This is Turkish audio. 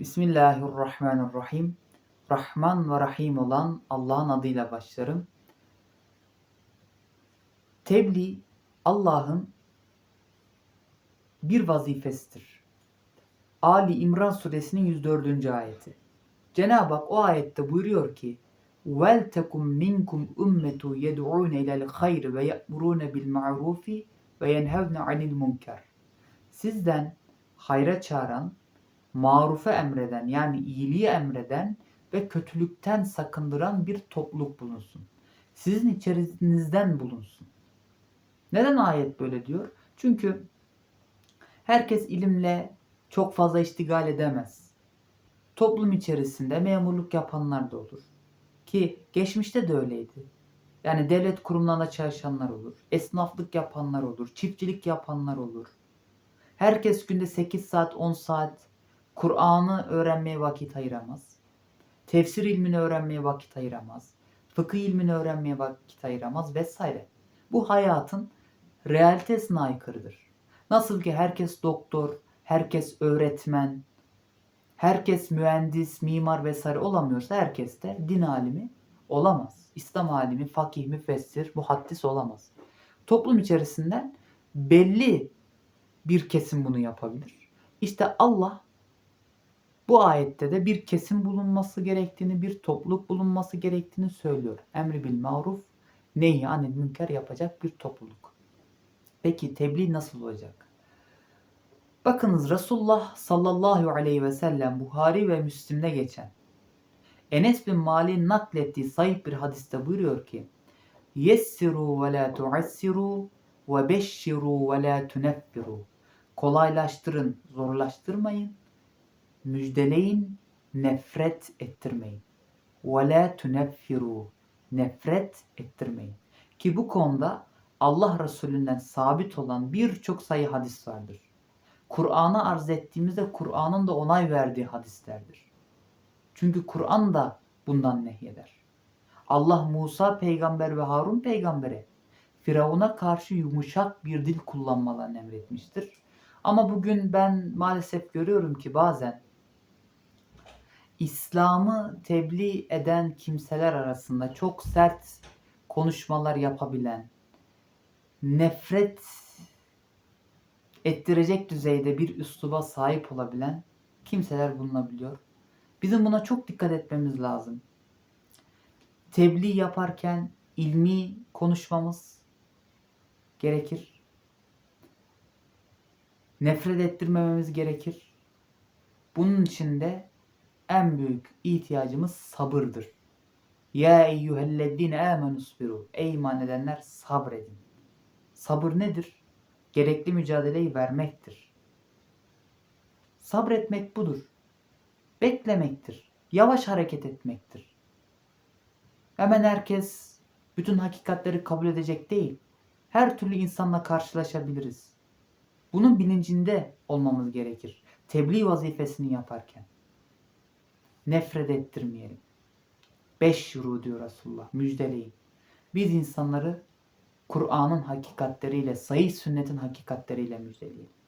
Bismillahirrahmanirrahim. Rahman ve Rahim olan Allah'ın adıyla başlarım. Tebliğ Allah'ın bir vazifesidir. Ali İmran suresinin 104. ayeti. Cenab-ı Hak o ayette buyuruyor ki vel tekum minkum ummetu yed'un ila'l hayr ve ya'murun bil ma'rufi ve yenhevne anil munker. Sizden hayra çağıran, marufe emreden yani iyiliği emreden ve kötülükten sakındıran bir topluluk bulunsun. Sizin içerinizden bulunsun. Neden ayet böyle diyor? Çünkü herkes ilimle çok fazla iştigal edemez. Toplum içerisinde memurluk yapanlar da olur. Ki geçmişte de öyleydi. Yani devlet kurumlarında çalışanlar olur. Esnaflık yapanlar olur. Çiftçilik yapanlar olur. Herkes günde 8 saat 10 saat Kur'an'ı öğrenmeye vakit ayıramaz. Tefsir ilmini öğrenmeye vakit ayıramaz. Fıkıh ilmini öğrenmeye vakit ayıramaz vesaire. Bu hayatın realitesine aykırıdır. Nasıl ki herkes doktor, herkes öğretmen, herkes mühendis, mimar vesaire olamıyorsa herkes de din alimi olamaz. İslam alimi, fakih, müfessir, muhaddis olamaz. Toplum içerisinden belli bir kesim bunu yapabilir. İşte Allah bu ayette de bir kesim bulunması gerektiğini, bir topluluk bulunması gerektiğini söylüyor. Emri bil maruf, nehi anil münker yapacak bir topluluk. Peki tebliğ nasıl olacak? Bakınız Resulullah sallallahu aleyhi ve sellem Buhari ve Müslim'de geçen Enes bin Malik'in naklettiği sahih bir hadiste buyuruyor ki Yessiru ve la tuassiru ve beşşiru ve la tuneffiru Kolaylaştırın, zorlaştırmayın müjdeleyin, nefret ettirmeyin. Ve la tuneffiru. Nefret ettirmeyin. Ki bu konuda Allah Resulü'nden sabit olan birçok sayı hadis vardır. Kur'an'ı arz ettiğimizde Kur'an'ın da onay verdiği hadislerdir. Çünkü Kur'an da bundan nehyeder. Allah Musa peygamber ve Harun peygambere Firavun'a karşı yumuşak bir dil kullanmalarını emretmiştir. Ama bugün ben maalesef görüyorum ki bazen İslam'ı tebliğ eden kimseler arasında çok sert konuşmalar yapabilen, nefret ettirecek düzeyde bir üsluba sahip olabilen kimseler bulunabiliyor. Bizim buna çok dikkat etmemiz lazım. Tebliğ yaparken ilmi konuşmamız gerekir. Nefret ettirmememiz gerekir. Bunun için de en büyük ihtiyacımız sabırdır. Ya eyyühellezine amenusbiru. Ey iman edenler sabredin. Sabır nedir? Gerekli mücadeleyi vermektir. Sabretmek budur. Beklemektir. Yavaş hareket etmektir. Hemen herkes bütün hakikatleri kabul edecek değil. Her türlü insanla karşılaşabiliriz. Bunun bilincinde olmamız gerekir. Tebliğ vazifesini yaparken nefret ettirmeyelim. Beş yuru diyor Resulullah. Müjdeleyin. Biz insanları Kur'an'ın hakikatleriyle, sayı sünnetin hakikatleriyle müjdeleyelim.